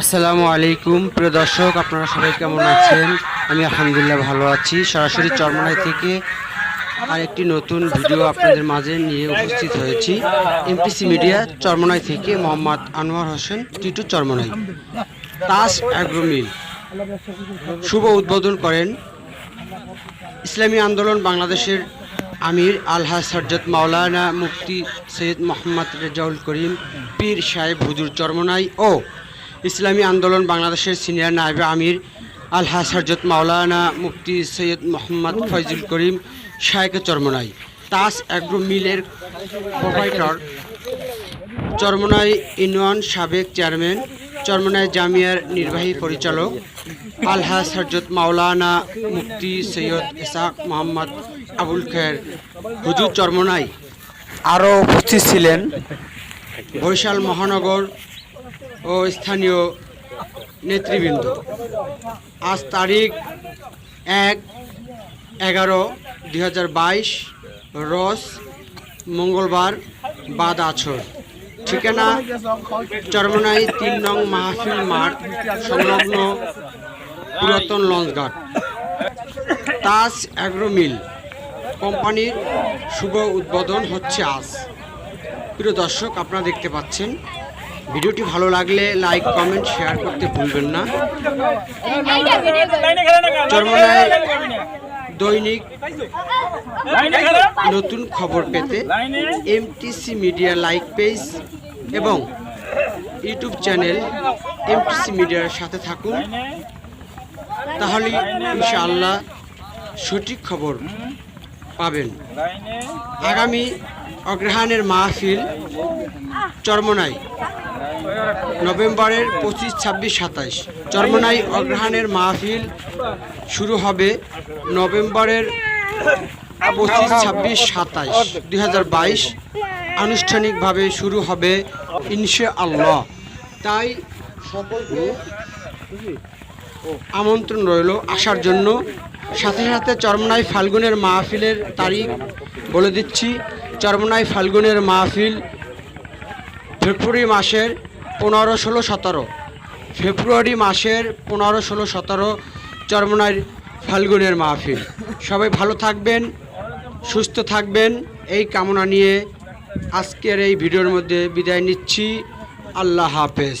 আসসালামু আলাইকুম। প্রিয় দর্শক, আপনারা সবাই কেমন আছেন? আমি আলহামদুলিল্লাহ ভালো আছি। সরাসরি চরমনাই থেকে আর একটি নতুন ভিডিও আপনাদের মাঝে নিয়ে উপস্থিত হয়েছি। এমপিসি মিডিয়া চরমনাই থেকে মোহাম্মদ আনোয়ার হোসেন, টিটু চরমনাই। তাস অ্যাগ্রোমিল। শুভ উদ্বোধন করেন ইসলামী আন্দোলন বাংলাদেশের আমির আলহাজ সরজত মাওলানা মুফতি সৈয়দ মোহাম্মদ রেজাউল করিম, পীর সাহেব হুজুর চরমনাই ও ইসলামী আন্দোলন বাংলাদেশের সিনিয়র নায়েব আমির আলহাজ সরজত মাওলানা মুফতি সৈয়দ মোহাম্মদ ফয়জুল করিম শায়েক চরমনাই। তাস অ্যাগ্রো মিলের প্রোভাইডার চরমনাই ইউনিয়ন সাবেক চেয়ারম্যান চরমনাই জামিয়ার নির্বাহী পরিচালক আলহাজ হরজত মাওলানা মুফতি সৈয়দ ইসাক মোহাম্মদ আবুল খের। হুজুর চরমনাই আরও উপস্থিত ছিলেন। বরিশাল মহানগর ও স্থানীয় নেতৃবৃন্দ। আজ তারিখ এক এগারো দুই রস মঙ্গলবার বাদ আছর। ঠিকানা চরমনাই তিন নং মাহফিল মাঠ, সংলগ্ন পুরাতন লঞ্চঘাট তাজ অ্যাগ্রো মিল কোম্পানির শুভ উদ্বোধন হচ্ছে আজ। প্রিয় দর্শক, আপনারা দেখতে পাচ্ছেন ভিডিওটি ভালো লাগলে লাইক, কমেন্ট, শেয়ার করতে ভুলবেন না। চরমনায় দৈনিক নতুন খবর পেতে এমটিসি মিডিয়া লাইক পেজ এবং ইউটিউব চ্যানেল এমটিসি মিডিয়ার সাথে থাকুন। তাহলে ইনশাআল্লাহ সঠিক খবর পাবেন। আগামী অগ্রহায়ণের মাহফিল চরমনাই, নভেম্বরের পঁচিশ, ছাব্বিশ, সাতাইশ। চরমনাই অগ্রহায়ণের মাহফিল শুরু হবে নভেম্বরের পঁচিশ, ছাব্বিশ, সাতাইশ, দুই হাজার বাইশ। আনুষ্ঠানিকভাবে শুরু হবে ইনশা আল্লাহ তাই সকলকে আমন্ত্রণ রইল আসার জন্য। সাথে সাথে চরমনাই ফাল্গুনের মাহফিলের তারিখ বলে দিচ্ছি। চরমনাই ফাল্গুনের মাহফিল ফেব্রুয়ারি মাসের পনেরো ষোলো সতেরো। ফেব্রুয়ারি মাসের পনেরো ষোলো সতেরো চরমনাই ফাল্গুনের মাহফিল। সবাই ভালো থাকবেন, সুস্থ থাকবেন। এই কামনা নিয়ে আজকের এই ভিডিওর মধ্যে বিদায় নিচ্ছি। আল্লাহ হাফেজ।